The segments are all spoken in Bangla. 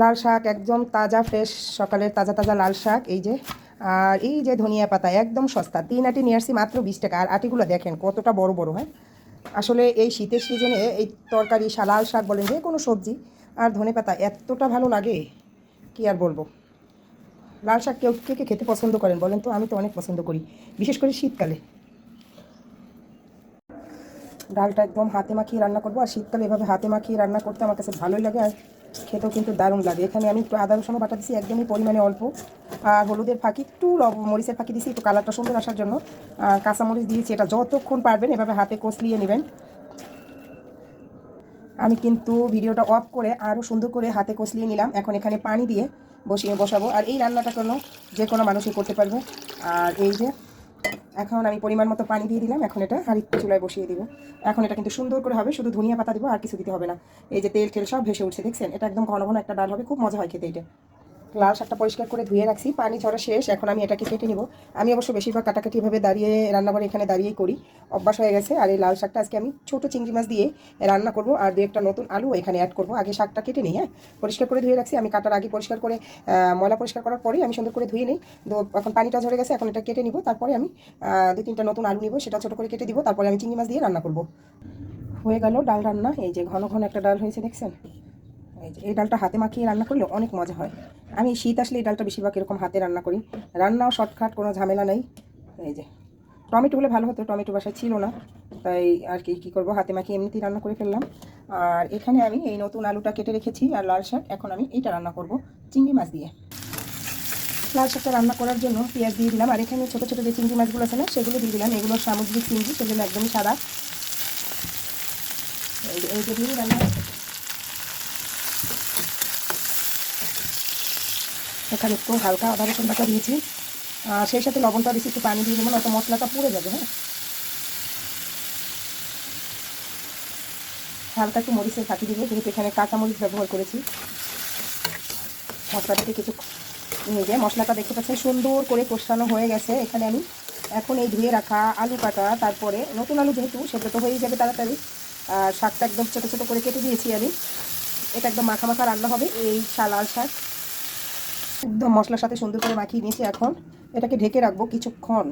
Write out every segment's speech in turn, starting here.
লাল শাক, একদম তাজা ফ্রেশ সকালের তাজা তাজা লাল শাক, এই যে, আর এই যে ধনিয়া পাতা, একদম সস্তা। তিন আটি নিয়ে আসছি মাত্র বিশ টাকা। আর আটিগুলো দেখেন, কতটা বড় বড় হ্যাঁ? আসলে এই শীতের সিজনে এই তরকারি লাল শাক বলেন যে কোনো সবজি আর ধনে পাতা এতটা ভালো লাগে, কি আর বলব? লাল শাক কেউ কে কে খেতে পছন্দ করেন বলেন তো? আমি তো অনেক পছন্দ করি, বিশেষ করে শীতকালে। ডালটা একদম হাতে মাখিয়ে রান্না করব। আর শীতকালে এভাবে হাতে মাখিয়ে রান্না করতে আমার কাছে ভালোই লাগে। আর খেতেও কিন্তু দারুণ লাগে। এখানে আমি একটু আদা রসুনও বাটা দিচ্ছি একদমই পরিমাণে অল্প। আর হলুদের ফাঁকি, একটু মরিচের ফাঁকি দিচ্ছি একটু কালারটা সুন্দর আসার জন্য। আর কাঁচামরিচ দিয়েছি, এটা যতক্ষণ পারবেন এভাবে হাতে কষলিয়ে নেবেন। আমি কিন্তু ভিডিওটা অফ করে আরও সুন্দর করে হাতে কষলিয়ে নিলাম। এখন এখানে পানি দিয়ে বসিয়ে বসাবো। আর এই রান্নাটা কোনো যে কোনো মানুষই করতে পারবে। আর এই যে এখন আমি পরিমাণ মতো পানি দিয়ে দিলাম, এখন এটা হাঁড়ি চুলায় বসিয়ে দিব। এখন এটা কিন্তু সুন্দর করে হবে, শুধু ধনিয়া পাতা দিব আর কিছু দিতে হবে না। এই যে তেল টেল সব ভেসে উঠছে, দেখছেন? এটা একদম ঘন ঘন একটা ডাল হবে, খুব মজা হয় খেতে এটা। লাল শাকটা পরিষ্কার করে ধুয়ে রাখছি, পানি ঝরা শেষ, এখন আমি এটাকে কেটে নিব। আমি অবশ্য বেশিরভাগ কাটাকাটি এভাবে দাঁড়িয়ে রান্নাঘরে এখানে দাঁড়িয়েই করি, অভ্যাস হয়ে গেছে। আর এই লাল শাকটা আজকে আমি ছোটো চিংড়ি মাছ দিয়ে রান্না করব, আর দু একটা নতুন আলু এখানে অ্যাড করব। আগে শাকটা কেটে নিই হ্যাঁ? পরিষ্কার করে ধুয়ে রাখছি, আমি কাটার আগে পরিষ্কার করে ময়লা পরিষ্কার করার পরেই আমি সুন্দর করে ধুয়ে নিই। তো এখন পানিটা ঝরে গেছে, এখন এটা কেটে নিব। তারপরে আমি দু তিনটা নতুন আলু নিব, সেটা ছোটো করে কেটে দিব। তারপরে আমি চিংড়ি মাছ দিয়ে রান্না করব। হয়ে গেল ডাল রান্না, এই যে ঘন ঘন একটা ডাল হয়েছে, দেখছেন? এই এই ডালটা হাতে মাখিয়ে রান্না করলে অনেক মজা হয়। আমি শীত আসলে এই ডালটা বেশিরভাগ এরকম হাতে রান্না করি। রান্নাও শর্টকাট, কোনো ঝামেলা নেই। এই যে, টমেটো হলে ভালো হতো, টমেটো বাসায় ছিল না। তাই আর কি, কী করব? হাতে মাখিয়ে এমনিতেই রান্না করে ফেললাম। আর এখানে আমি এই নতুন আলুটা কেটে রেখেছি আর লাল শাক। এখন আমি এইটা রান্না করব, চিংড়ি মাছ দিয়ে। লাল শাকটা রান্না করার জন্য পেঁয়াজ দিয়ে দিলাম। আর এখানে ছোটো ছোটো যে চিংড়ি মাছগুলো আছে না, সেগুলো দিয়ে দিলাম। এগুলো সামুদ্রিক চিংড়ি সেগুলো একদমই সাদা। এই এই যে দিয়ে রান্না এখানে একটু হালকা আদা রসুন বাটা দিয়েছি। আর সেই সাথে লবণটা দিয়েছি একটু পানি দিয়ে দেবো না মশলাটা পুড়ে যাবে হ্যাঁ? হালকা একটু মরিচের ফাঁকি দিব, যেহেতু এখানে কাঁচা মরিচ ব্যবহার করেছি। মশলাটাকে কিছু নিয়ে যায় মশলাটা দেখতে পাচ্ছেন, সুন্দর করে কষানো হয়ে গেছে। এখানে আমি এখন এই ধুয়ে রাখা আলু কাটা, তারপরে নতুন আলু যেহেতু সেটা তো হয়েই যাবে তাড়াতাড়ি। আর শাকটা একদম ছোটো ছোটো করে কেটে দিয়েছি আমি। এটা একদম মাখা মাখা রান্না হবে, এই শা- লাল শাক। একদম মশলার সাথে সুন্দর করে মাখিয়ে নিয়েছি এখন। এটাকে ঢেকে রাখব কিছুক্ষণ।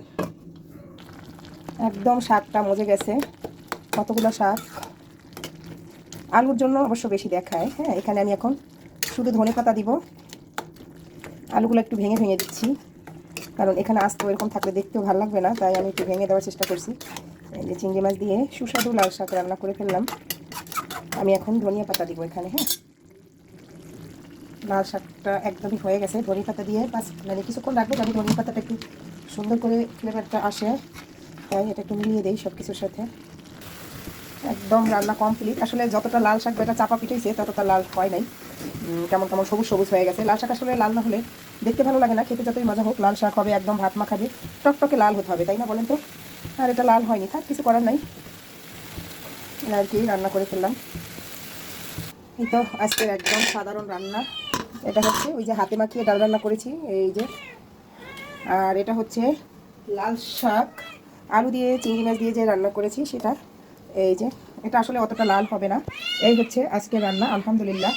একদম শাকটা মজে গেছে। কতগুলো শাক আলুর জন্য অবশ্য বেশি দেখায়। হ্যাঁ এখানে আমি এখন শুধু ধনে পাতা দিব। আলুগুলো একটু ভেঙে ভেঙে দিচ্ছি। কারণ এখানে আসতো এরকম থাকলে দেখতেও ভালো লাগবে না, তাই আমি একটু ভেঙে দেওয়ার চেষ্টা করছি। এই যে চিংড়ি মাছ দিয়ে সুস্বাদু লাল শাক রান্না করে ফেললাম। আমি এখন ধনিয়া পাতা দিব এখানে হ্যাঁ। লাল শাকটা একদমই হয়ে গেছে। ধনে পাতা দিয়ে বাস মানে কিছুক্ষণ রাখব যাতে ধনে পাতাটা একটু সুন্দর করে ফ্লেভারটা আসে। তাই এটা একটু মিলিয়ে দিই সব কিছুর সাথে। একদম রান্না কমপ্লিট আসলে যতটা লাল শাক বেটা চাপা পিঠেছে ততটা লাল হয় নাই। কেমন কেমন সবুজ সবুজ হয়ে গেছে। লাল শাক আসলে লাল না হলে দেখতে ভালো লাগে না। খেতে যতই মজা হোক, লাল শাক হবে, একদম ভাত মাখাবে, টকটকে লাল হতে হবে, তাই না বলেন তো? আর এটা লাল হয়নি। থাক, কিছু করার নাই। আর কি, রান্না করে ফেললাম। তো আজকের একদম সাধারণ রান্না। এটা হচ্ছে ওই যে হাতে মাখিয়ে ডাল রান্না করেছি, এই যে। আর এটা হচ্ছে লাল শাক। আলু দিয়ে, চিংড়ি মাছ দিয়ে যে রান্না করেছি সেটা, এই যে। এটা আসলে অতটা লাল হবে না। এই হচ্ছে আজকে রান্না, আলহামদুলিল্লাহ।